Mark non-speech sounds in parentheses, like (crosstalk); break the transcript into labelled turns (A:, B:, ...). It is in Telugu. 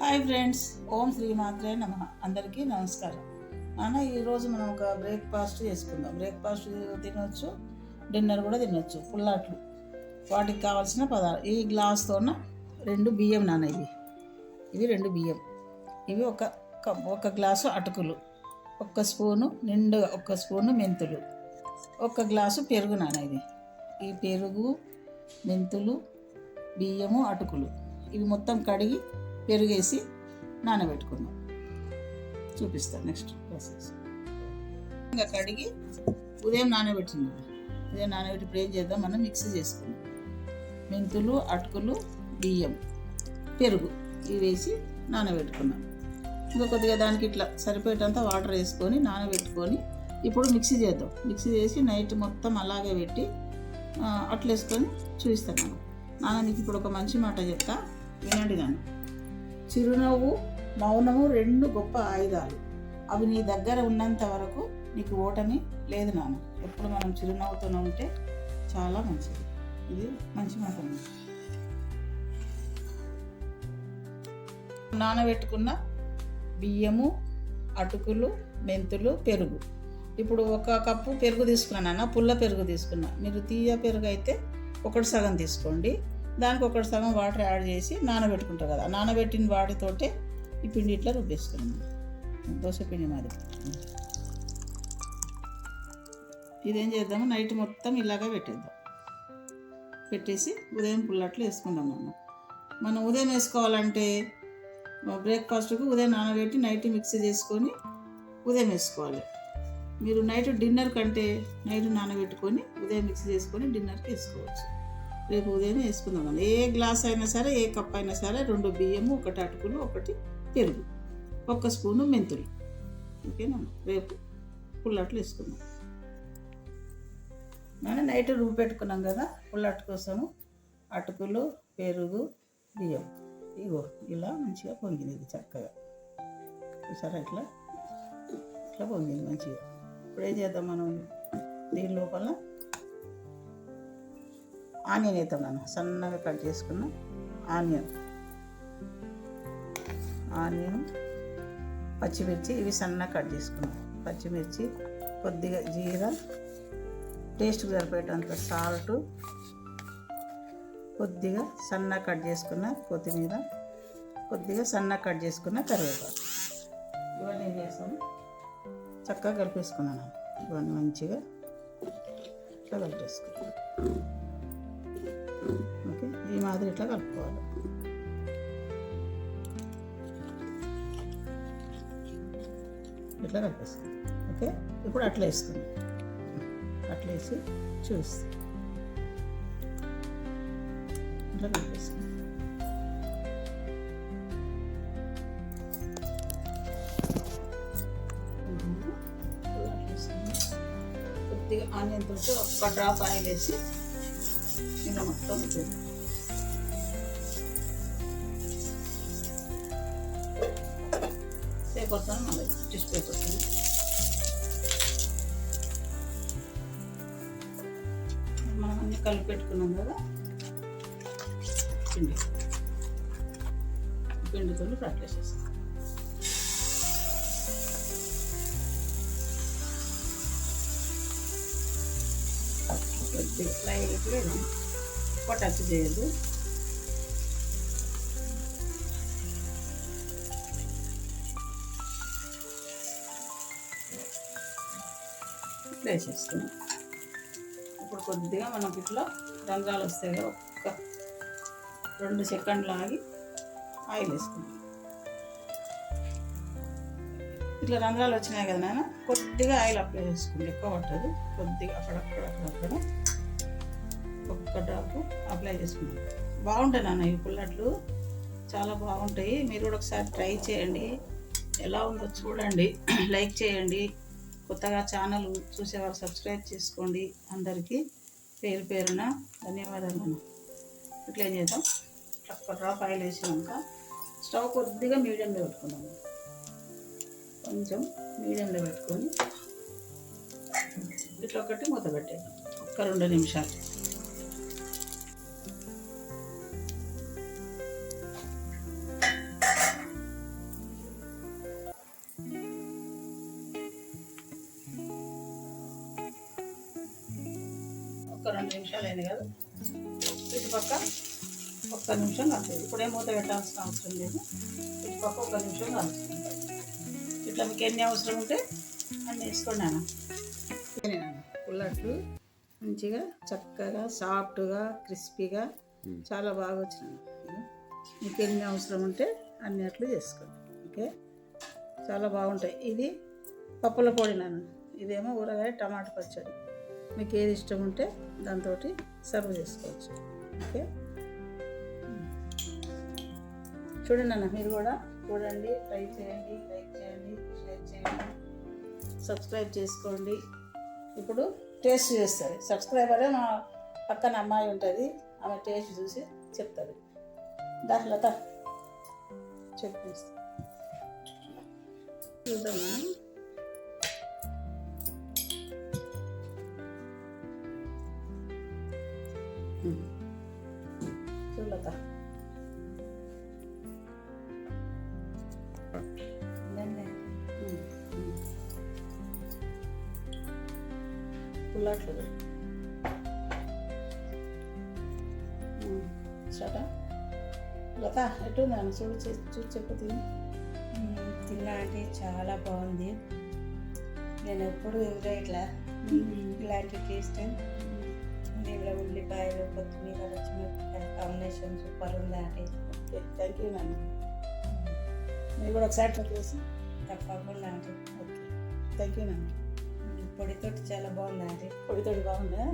A: హాయ్ ఫ్రెండ్స్ ఓం శ్రీ మాత్రే నమ. అందరికీ నమస్కారం. నాన్న ఈరోజు మనం ఒక బ్రేక్ఫాస్ట్ చేసుకుందాం. బ్రేక్ఫాస్ట్ తినొచ్చు డిన్నర్ కూడా తినొచ్చు పుల్లాట్లు. వాటికి కావాల్సిన పదార్థాలు ఈ గ్లాస్తోన రెండు బియ్యం నాన్న ఇవి. ఇవి రెండు బియ్యం. ఇవి ఒక ఒక గ్లాసు అటుకులు ఒక్క స్పూను నిండుగా ఒక స్పూను మెంతులు ఒక గ్లాసు పెరుగు నాన్న ఇది ఈ పెరుగు మెంతులు బియ్యము అటుకులు. ఇవి మొత్తం కడిగి పెరుగేసి నానబెట్టుకుందాం. చూపిస్తాను నెక్స్ట్ ప్రాసెస్. ఇంకా కడిగి ఉదయం నానబెట్టింది ఉదయం నానబెట్టి ఇప్పుడు ఏం చేద్దాం? మనం మిక్సీ చేసుకుందాం. మెంతులు అటుకులు బియ్యం పెరుగు ఇవి వేసి నానబెట్టుకున్నాం ఇంకా కొద్దిగా దానికి ఇట్లా సరిపోయేటంత వాటర్ వేసుకొని నానబెట్టుకొని ఇప్పుడు మిక్సీ చేద్దాం. మిక్సీ చేసి నైట్ మొత్తం అలాగే పెట్టి అట్లేసుకొని అట్లా వేసుకొని చూపిస్తాను. నాన్న నీకు ఇప్పుడు ఒక మంచి మాట చెప్తా. వినండి నన్ను. చిరునవ్వు మౌనము రెండు గొప్ప ఆయుధాలు. అవి నీ దగ్గర ఉన్నంత వరకు నీకు ఓటమి లేదు నాన్న. ఎప్పుడు మనం చిరునవ్వుతూనే ఉంటే చాలా మంచిది. ఇది మంచి మాట నానబెట్టుకున్న బియ్యము అటుకులు మెంతులు పెరుగు. ఇప్పుడు ఒక కప్పు పెరుగు తీసుకున్నాను పుల్ల పెరుగు తీసుకున్నా. మీరు తీయ పెరుగు అయితే ఒకటి సగం తీసుకోండి. దానికి ఒకటి సగం వాటర్ యాడ్ చేసి నానబెట్టుకుంటారు కదా. నానబెట్టిన వాటితోటే ఈ పిండి ఇట్లా రుబ్బేసుకున్నాం దోశ పిండి మాది ఇదేం చేద్దాము? నైట్ మొత్తం ఇలాగా పెట్టేద్దాం. పెట్టేసి ఉదయం పుల్లట్లు వేసుకుందాం మనం. మనం ఉదయం వేసుకోవాలంటే బ్రేక్ఫాస్ట్కి ఉదయం నానబెట్టి నైట్ మిక్సీ చేసుకొని ఉదయం వేసుకోవాలి. మీరు నైట్ డిన్నర్ కంటే నైట్ నానబెట్టుకొని ఉదయం మిక్స్ చేసుకొని డిన్నర్కి వేసుకోవచ్చు. రేపు ఉదయం వేసుకుందాం ఏ గ్లాస్ అయినా సరే ఏ కప్ అయినా సరే రెండు బియ్యము ఒకటి అటుకులు ఒకటి పెరుగు ఒక్క స్పూను మెంతులు. ఓకేనా? రేపు పుల్లట్లు వేసుకుందాం. మనం నైట్ రుబ్బు పెట్టుకున్నాం కదా పుల్లట్టు కోసము అటుకులు పెరుగు బియ్యం. ఇగో ఇలా మంచిగా పొంగింది ఇది చక్కగా. చూసారా ఇట్లా? ఇట్లా పొంగింది మంచిగా. ఇప్పుడు ఏం చేద్దాం మనం? దీని లోపల ఆనియన్ వేస్తున్నాను సన్నగా కట్ చేసుకున్న ఆనియన్. ఆనియన్ పచ్చిమిర్చి ఇవి సన్నగా కట్ చేసుకున్నాను పచ్చిమిర్చి కొద్దిగా జీరా టేస్ట్కి సరిపోయేటంత సాల్ట్ కొద్దిగా సన్నగా కట్ చేసుకున్న కొత్తిమీర కొద్దిగా సన్నగా కట్ చేసుకున్న కరివేపాకు. ఇవన్నీ ఏం చక్కగా కలిపేసుకున్నాను ఇవన్నీ మంచిగా ఇట్లా కలిపేసుకున్నాను మాదిరి ఇట్లా కలుపుకోవాలి. ఇట్లా కలిపేసుకున్నాం ఓకే? ఇప్పుడు అట్లా వేసుకుందాం. అట్లా వేసి చూస్తాం ఇట్లా కలిపేసుకుందాం కొద్దిగా ఆనియన్ తోటి ఒక్క డ్రాప్ ఆయిల్ వేసి ఇలా మొత్తం చేద్దాం. కొడతాను మళ్ళీ టిష్యూ పేపర్ వస్తుంది మనం అన్ని కలిపి పెట్టుకున్నాం కదా. పిండి. పిండితో అట్లా చేస్తాం కొద్దిగా లైట్గా పొటాచి చేయదు ఇట్లా వేసేస్తున్నాం ఇప్పుడు కొద్దిగా మనకి ఇట్లా రంధ్రాలు వస్తాయి కదా ఒక్క రెండు సెకండ్లు ఆగి ఆయిల్ వేసుకున్నాం ఇట్లా రంధ్రాలు వచ్చినాయి కదా నాన్న కొద్దిగా ఆయిల్ అప్లై చేసుకోండి ఎక్కువ పట్టదు. కొద్దిగా అక్కడక్కడ అక్కడక్కడ ఒక్క డ్రాప్ అప్లై చేసుకున్నాం బాగుంటాయి నాన్న ఈ పుల్లట్లు చాలా బాగుంటాయి. మీరు కూడా ఒకసారి ట్రై చేయండి. ఎలా ఉందో చూడండి. (clears throat) లైక్ చేయండి. కొత్తగా ఛానల్ చూసేవారు సబ్స్క్రైబ్ చేసుకోండి అందరికీ. పేరు పేరున ధన్యవాదాలు. మనం ఇట్లా ఏం చేద్దాం? ఒక్క డ్రాప్ ఆయిల్ వేసినాక స్టవ్ కొద్దిగా మీడియంలో పెట్టుకున్నాం కొంచెం మీడియంలో పెట్టుకొని ఇట్లా ఒకటి మూత పెట్టేద్దాం. ఒక్క రెండు నిమిషాలు. ఒక రెండు నిమిషాలు అయింది కదా. ఇటుపక్క ఒక్క నిమిషం కాలేదు ఇప్పుడే మూత పెట్టాల్సిన అవసరం లేదు. ఇటుపక్క ఒక నిమిషం కాల్చుకుంటాం ఇట్లా మీకు ఎన్ని అవసరం ఉంటే అన్నీ వేసుకోండి నాన్న పుల్లట్లు మంచిగా చక్కగా సాఫ్ట్గా క్రిస్పీగా చాలా బాగా వచ్చినాయి. మీకు ఎన్ని అవసరం ఉంటే అన్ని అట్లు చేసుకోండి. ఓకే? చాలా బాగుంటాయి. ఇది పప్పుల పొడి నాన్న. ఇదేమో ఊరగాయ టమాటా పచ్చడి. మీకు ఏది ఇష్టం ఉంటే దాంతో సర్వ్ చేసుకోవచ్చు. ఓకే? చూడండి అన్న మీరు కూడా చూడండి ట్రై చేయండి లైక్ చేయండి షేర్ చేయండి సబ్స్క్రైబ్ చేసుకోండి. ఇప్పుడు టేస్ట్ చేస్తుంది సబ్స్క్రైబరే మా పక్కన అమ్మాయి ఉంటుంది ఆమె టేస్ట్ చూసి చెప్తుంది. దా లత చెప్పేస్తా చూద్దాం చూడలత పుల్లట్లు. స్టార్టా లత ఎట్టుంది? అని చూడు చే- చూసి చెప్పు తిని.
B: తిన్నా అంటే చాలా బాగుంది. నేను ఎప్పుడు ఇంకా ఇట్లా. ఇలాంటి టేస్ట్. దీంట్లో ఉల్లిపాయలు కొత్తిమీర పచ్చిమిరపకాయ కాంబినేషన్ సూపర్ ఉంది అంటే?
A: థ్యాంక్ యూ నాన్న మీరు కూడా ఒకసారి ట్రై చేసి
B: తప్పకుండా అంటే
A: ఓకే థ్యాంక్ యూ నాన్న
B: పొడితోటి చాలా బాగుంది అంటే
A: పొడితోటి బాగుందా.